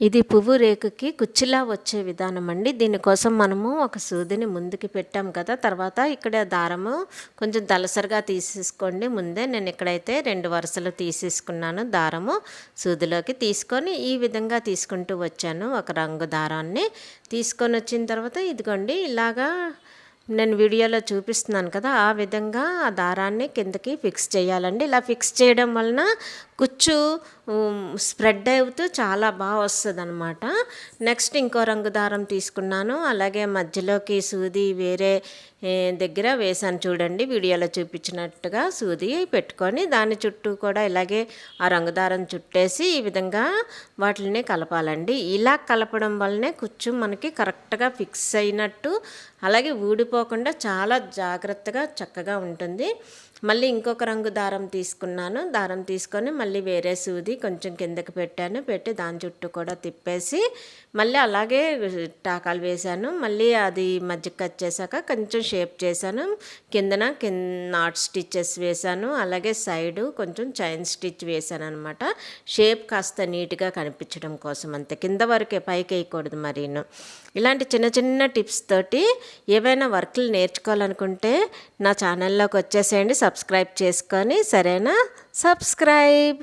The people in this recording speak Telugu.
ఇది పువ్వు రేకుకి కుచ్చిలా వచ్చే విధానం అండి. దీనికోసం మనము ఒక సూదిని ముందుకి పెట్టాం కదా. తర్వాత ఇక్కడ దారము కొంచెం దలసరిగా తీసేసుకోండి. ముందే నేను ఇక్కడైతే రెండు వరుసలు తీసేసుకున్నాను దారము సూదిలోకి తీసుకొని ఈ విధంగా తీసుకుంటూ వచ్చాను ఒక రంగు దారాన్ని. తీసుకొని వచ్చిన తర్వాత ఇదిగోండి ఇలాగా నేను వీడియోలో చూపిస్తున్నాను కదా ఆ విధంగా ఆ దారాన్ని కిందకి ఫిక్స్ చేయాలండి. ఇలా ఫిక్స్ చేయడం వలన కుచ్చు స్ప్రెడ్ అవుతూ చాలా బాగా వస్తుంది అనమాట నెక్స్ట్ ఇంకో రంగు దారం తీసుకున్నాను. అలాగే మధ్యలోకి సూది వేరే దగ్గర వేసాను చూడండి. వీడియోలో చూపించినట్టుగా సూది పెట్టుకొని దాని చుట్టూ కూడా ఇలాగే ఆ రంగు దారం చుట్టేసి ఈ విధంగా వాటిని కలపాలండి. ఇలా కలపడం వల్లనే కుచ్చు మనకి కరెక్ట్గా ఫిక్స్ అయినట్టు అలాగే ఊడిపోకుండా చాలా జాగ్రత్తగా చక్కగా ఉంటుంది. మళ్ళీ ఇంకొక రంగు దారం తీసుకున్నాను. దారం తీసుకొని మళ్ళీ వేరే సూది కొంచెం కిందకి పెట్టాను పెట్టి దాని చుట్టూ కూడా తిప్పేసి మళ్ళీ అలాగే టాకాలు వేశాను. మళ్ళీ అది మధ్యకి కట్ చేశాక కొంచెం షేప్ చేశాను. కిందన కింద నాట్ స్టిచ్చెస్ వేశాను. అలాగే సైడు కొంచెం చైన్ స్టిచ్ వేశాను అనమాట షేప్ కాస్త నీట్గా కనిపించడం కోసం అంతే. కింద వరకే పైకి వేయకూడదు మరీను. ఇలాంటి చిన్న చిన్న టిప్స్ తోటి ఏవైనా వర్క్లు నేర్చుకోవాలనుకుంటే నా ఛానల్లోకి వచ్చేసేయండి సబ్స్క్రైబ్ చేసుకొని సరేనా? సబ్స్క్రైబ్!